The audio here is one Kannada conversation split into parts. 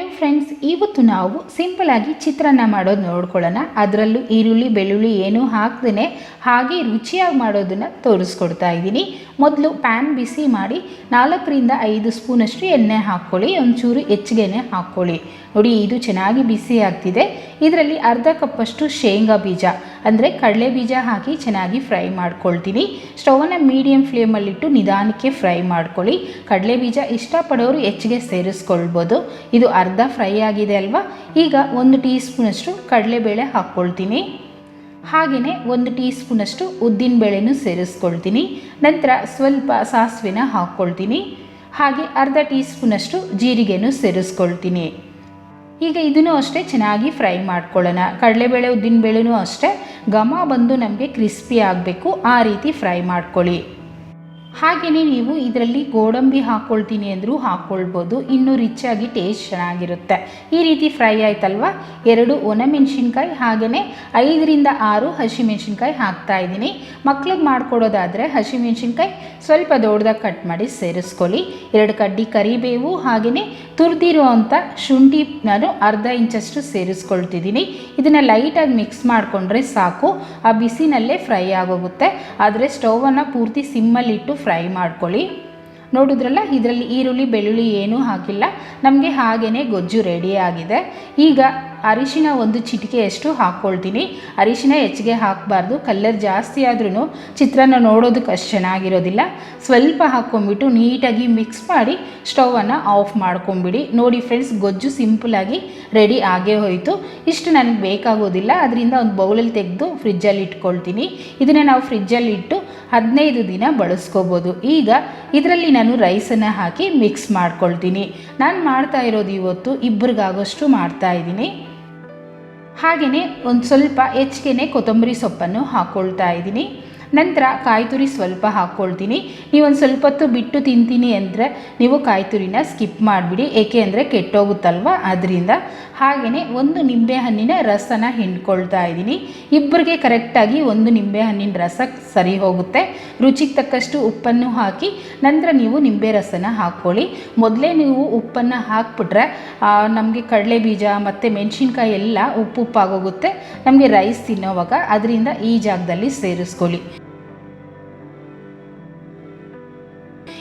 Yeah. ಫ್ರೆಂಡ್ಸ್ ಇವತ್ತು ನಾವು ಸಿಂಪಲ್ ಆಗಿ ಚಿತ್ರಾನ್ನ ಮಾಡೋದು ನೋಡ್ಕೊಳ್ಳೋಣ. ಅದರಲ್ಲೂ ಈರುಳ್ಳಿ, ಬೆಳ್ಳುಳ್ಳಿ ಏನೂ ಹಾಕ್ದೇ ಹಾಗೆ ರುಚಿಯಾಗಿ ಮಾಡೋದನ್ನು ತೋರಿಸ್ಕೊಡ್ತಾ ಇದ್ದೀನಿ. ಮೊದಲು ಪ್ಯಾನ್ ಬಿಸಿ ಮಾಡಿ ನಾಲ್ಕರಿಂದ ಐದು ಸ್ಪೂನಷ್ಟು ಎಣ್ಣೆ ಹಾಕ್ಕೊಳ್ಳಿ, ಒಂಚೂರು ಹೆಚ್ಚಿಗೆನೆ ಹಾಕ್ಕೊಳ್ಳಿ. ನೋಡಿ, ಇದು ಚೆನ್ನಾಗಿ ಬಿಸಿ ಆಗ್ತಿದೆ. ಇದರಲ್ಲಿ ಅರ್ಧ ಕಪ್ಪಷ್ಟು ಶೇಂಗಾ ಬೀಜ, ಅಂದರೆ ಕಡಲೆ ಬೀಜ ಹಾಕಿ ಚೆನ್ನಾಗಿ ಫ್ರೈ ಮಾಡ್ಕೊಳ್ತೀನಿ. ಸ್ಟವನ್ನು ಮೀಡಿಯಮ್ ಫ್ಲೇಮಲ್ಲಿಟ್ಟು ನಿಧಾನಕ್ಕೆ ಫ್ರೈ ಮಾಡ್ಕೊಳ್ಳಿ. ಕಡಲೆ ಬೀಜ ಇಷ್ಟಪಡೋರು ಹೆಚ್ಚಿಗೆ ಸೇರಿಸ್ಕೊಳ್ಬೋದು. ಇದು ಅರ್ಧ ಫ್ರೈ ಆಗಿದೆ ಅಲ್ವಾ? ಈಗ ಒಂದು ಟೀ ಸ್ಪೂನಷ್ಟು ಕಡಲೆಬೇಳೆ ಹಾಕ್ಕೊಳ್ತೀನಿ. ಹಾಗೆಯೇ ಒಂದು ಟೀ ಸ್ಪೂನಷ್ಟು ಉದ್ದಿನಬೇಳೆನೂ ಸೇರಿಸ್ಕೊಳ್ತೀನಿ. ನಂತರ ಸ್ವಲ್ಪ ಸಾಸಿವೆನ ಹಾಕ್ಕೊಳ್ತೀನಿ. ಹಾಗೆ ಅರ್ಧ ಟೀ ಸ್ಪೂನಷ್ಟು ಜೀರಿಗೆನೂ ಸೇರಿಸ್ಕೊಳ್ತೀನಿ. ಈಗ ಇದನ್ನು ಅಷ್ಟೇ ಚೆನ್ನಾಗಿ ಫ್ರೈ ಮಾಡ್ಕೊಳ್ಳೋಣ. ಕಡಲೆಬೇಳೆ ಉದ್ದಿನಬೇಳೆನೂ ಅಷ್ಟೇ. ಘಮ ಬಂದು ನಮಗೆ ಕ್ರಿಸ್ಪಿ ಆಗಬೇಕು. ಆ ರೀತಿ ಫ್ರೈ ಮಾಡ್ಕೊಳ್ಳಿ. ಹಾಗೆಯೇ ನೀವು ಇದರಲ್ಲಿ ಗೋಡಂಬಿ ಹಾಕ್ಕೊಳ್ತೀನಿ ಅಂದರೂ ಹಾಕ್ಕೊಳ್ಬೋದು ಇನ್ನೂ ರಿಚ್ಚಾಗಿ ಟೇಸ್ಟ್ ಚೆನ್ನಾಗಿರುತ್ತೆ. ಈ ರೀತಿ ಫ್ರೈ ಆಯ್ತಲ್ವ? ಎರಡು ಒಣಮೆಣಸಿನ್ಕಾಯಿ ಹಾಗೆಯೇ ಐದರಿಂದ ಆರು ಹಸಿಮೆಣಸಿನ್ಕಾಯಿ ಹಾಕ್ತಾ ಇದ್ದೀನಿ. ಮಕ್ಳಿಗೆ ಮಾಡ್ಕೊಡೋದಾದರೆ ಹಸಿಮೆಣಸಿನ್ಕಾಯಿ ಸ್ವಲ್ಪ ದೊಡ್ಡದಾಗಿ ಕಟ್ ಮಾಡಿ ಸೇರಿಸ್ಕೊಳ್ಳಿ. ಎರಡು ಕಡ್ಡಿ ಕರಿಬೇವು ಹಾಗೆಯೇ ತುರಿದಿರೋ ಅಂಥ ಶುಂಠಿ ನಾನು ಅರ್ಧ ಇಂಚಷ್ಟು ಸೇರಿಸ್ಕೊಳ್ತಿದ್ದೀನಿ. ಇದನ್ನು ಲೈಟಾಗಿ ಮಿಕ್ಸ್ ಮಾಡಿಕೊಂಡ್ರೆ ಸಾಕು. ಆ ಬಿಸಿನಲ್ಲೇ ಫ್ರೈ ಆಗೋಗುತ್ತೆ. ಆದರೆ ಸ್ಟೌವನ್ನು ಪೂರ್ತಿ ಸಿಮ್ಮಲ್ಲಿಟ್ಟು ಫ್ರೈ ಮಾಡ್ಕೊಳ್ಳಿ. ನೋಡಿದ್ರಲ್ಲ, ಇದರಲ್ಲಿ ಈರುಳ್ಳಿ, ಬೆಳ್ಳುಳ್ಳಿ ಏನೂ ಹಾಕಿಲ್ಲ. ನಮಗೆ ಹಾಗೇ ಗೊಜ್ಜು ರೆಡಿ ಆಗಿದೆ. ಈಗ ಅರಿಶಿನ ಒಂದು ಚಿಟಿಕೆಯಷ್ಟು ಹಾಕ್ಕೊಳ್ತೀನಿ. ಅರಿಶಿನ ಹೆಚ್ಚಿಗೆ ಹಾಕಬಾರ್ದು. ಕಲ್ಲರ್ ಜಾಸ್ತಿ ಆದ್ರೂ ಚಿತ್ರಾನ್ನ ನೋಡೋದಕ್ಕೆ ಅಷ್ಟು ಚೆನ್ನಾಗಿರೋದಿಲ್ಲ. ಸ್ವಲ್ಪ ಹಾಕ್ಕೊಂಬಿಟ್ಟು ನೀಟಾಗಿ ಮಿಕ್ಸ್ ಮಾಡಿ ಸ್ಟವನ್ನು ಆಫ್ ಮಾಡ್ಕೊಂಬಿಡಿ. ನೋಡಿ ಫ್ರೆಂಡ್ಸ್ ಗೊಜ್ಜು ಸಿಂಪಲಾಗಿ ರೆಡಿ ಆಗೇ ಹೋಯಿತು. ಇಷ್ಟು ನನಗೆ ಬೇಕಾಗೋದಿಲ್ಲ. ಅದರಿಂದ ಒಂದು ಬೌಲಲ್ಲಿ ತೆಗೆದು ಫ್ರಿಜ್ಜಲ್ಲಿ ಇಟ್ಕೊಳ್ತೀನಿ. ಇದನ್ನು ನಾವು ಫ್ರಿಜ್ಜಲ್ಲಿ ಇಟ್ಟು ಹದಿನೈದು ದಿನ ಬಳಸ್ಕೋಬೋದು. ಈಗ ಇದರಲ್ಲಿ ನಾನು ರೈಸನ್ನು ಹಾಕಿ ಮಿಕ್ಸ್ ಮಾಡ್ಕೊಳ್ತೀನಿ. ನಾನು ಮಾಡ್ತಾ ಇರೋದು ಇವತ್ತು ಇಬ್ಬರಿಗಾಗೋಷ್ಟು ಮಾಡ್ತಾ ಇದ್ದೀನಿ. ಹಾಗೆಯೇ ಒಂದು ಸ್ವಲ್ಪ ಹೆಚ್ಚಿಗೆನೆ ಕೊತ್ತಂಬರಿ ಸೊಪ್ಪನ್ನು ಹಾಕ್ಕೊಳ್ತಾ ಇದ್ದೀನಿ. ನಂತರ ಕಾಯಿ ತುರಿ ಸ್ವಲ್ಪ ಹಾಕ್ಕೊಳ್ತೀನಿ. ನೀವು ಒಂದು ಸ್ವಲ್ಪ ಹೊತ್ತು ಬಿಟ್ಟು ತಿಂತೀನಿ ಅಂದರೆ ನೀವು ಕಾಯಿ ತುರಿನ ಸ್ಕಿಪ್ ಮಾಡಿಬಿಡಿ. ಏಕೆ ಅಂದರೆ ಕೆಟ್ಟೋಗುತ್ತಲ್ವ? ಅದರಿಂದ ಹಾಗೆಯೇ ಒಂದು ನಿಂಬೆಹಣ್ಣಿನ ರಸನ ಹಿಂಡ್ಕೊಳ್ತಾ ಇದ್ದೀನಿ. ಇಬ್ಬರಿಗೆ ಕರೆಕ್ಟಾಗಿ ಒಂದು ನಿಂಬೆಹಣ್ಣಿನ ರಸ ಸರಿ ಹೋಗುತ್ತೆ. ರುಚಿಗೆ ತಕ್ಕಷ್ಟು ಉಪ್ಪನ್ನು ಹಾಕಿ ನಂತರ ನೀವು ನಿಂಬೆ ರಸನ ಹಾಕ್ಕೊಳ್ಳಿ. ಮೊದಲೇ ನೀವು ಉಪ್ಪನ್ನು ಹಾಕ್ಬಿಟ್ರೆ ನಮಗೆ ಕಡಲೆ ಬೀಜ ಮತ್ತು ಮೆಣಸಿನ್ಕಾಯಿ ಎಲ್ಲ ಉಪ್ಪು ಉಪ್ಪಾಗೋಗುತ್ತೆ. ನಮಗೆ ರೈಸ್ ತಿನ್ನೋವಾಗ. ಅದರಿಂದ ಈ ಜಾಗದಲ್ಲಿ ಸೇರಿಸ್ಕೊಳ್ಳಿ.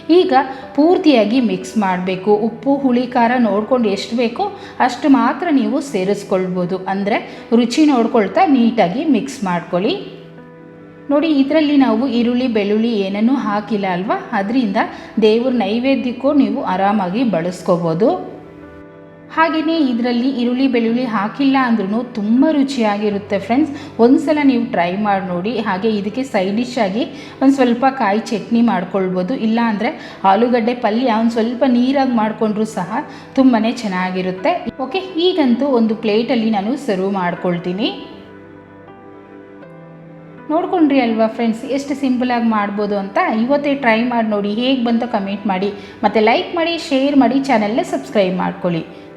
ಈಗ ಪೂರ್ತಿಯಾಗಿ ಮಿಕ್ಸ್ ಮಾಡಬೇಕು. ಉಪ್ಪು, ಹುಳಿ, ಖಾರ ನೋಡ್ಕೊಂಡು ಎಷ್ಟು ಬೇಕೋ ಅಷ್ಟು ಮಾತ್ರ ನೀವು ಸೇರಿಸ್ಕೊಳ್ಬೋದು. ಅಂದರೆ ರುಚಿ ನೋಡ್ಕೊಳ್ತಾ ನೀಟಾಗಿ ಮಿಕ್ಸ್ ಮಾಡ್ಕೊಳ್ಳಿ. ನೋಡಿ, ಇದರಲ್ಲಿ ನಾವು ಈರುಳ್ಳಿ, ಬೆಳ್ಳುಳ್ಳಿ ಏನನ್ನೂ ಹಾಕಿಲ್ಲ ಅಲ್ವಾ? ಅದರಿಂದ ದೇವ್ರ ನೈವೇದ್ಯಕ್ಕೂ ನೀವು ಆರಾಮಾಗಿ ಬಳಸ್ಕೋಬೋದು. ಹಾಗೆಯೇ ಇದರಲ್ಲಿ ಈರುಳ್ಳಿ, ಬೆಳ್ಳುಳ್ಳಿ ಹಾಕಿಲ್ಲ ಅಂದ್ರೂ ತುಂಬ ರುಚಿಯಾಗಿರುತ್ತೆ ಫ್ರೆಂಡ್ಸ್ ಒಂದು ಸಲ ನೀವು ಟ್ರೈ ಮಾಡಿ ನೋಡಿ. ಹಾಗೆ ಇದಕ್ಕೆ ಸೈಡ್ ಡಿಶ್ ಆಗಿ ಒಂದು ಸ್ವಲ್ಪ ಕಾಯಿ ಚಟ್ನಿ ಮಾಡ್ಕೊಳ್ಬೋದು. ಇಲ್ಲ ಅಂದರೆ ಆಲೂಗಡ್ಡೆ ಪಲ್ಯ ಒಂದು ಸ್ವಲ್ಪ ನೀರಾಗಿ ಮಾಡಿಕೊಂಡ್ರೂ ಸಹ ತುಂಬಾ ಚೆನ್ನಾಗಿರುತ್ತೆ. ಓಕೆ ಈಗಂತೂ ಒಂದು ಪ್ಲೇಟಲ್ಲಿ ನಾನು ಸರ್ವ್ ಮಾಡ್ಕೊಳ್ತೀನಿ. ನೋಡ್ಕೊಂಡ್ರಿ ಅಲ್ವಾ ಫ್ರೆಂಡ್ಸ್ ಎಷ್ಟು ಸಿಂಪಲಾಗಿ ಮಾಡ್ಬೋದು ಅಂತ ಇವತ್ತೇ ಟ್ರೈ ಮಾಡಿ ನೋಡಿ. ಹೇಗೆ ಬಂತೋ ಕಮೆಂಟ್ ಮಾಡಿ. ಮತ್ತು ಲೈಕ್ ಮಾಡಿ ಶೇರ್ ಮಾಡಿ ಚಾನಲ್ನ ಸಬ್ಸ್ಕ್ರೈಬ್ ಮಾಡ್ಕೊಳ್ಳಿ.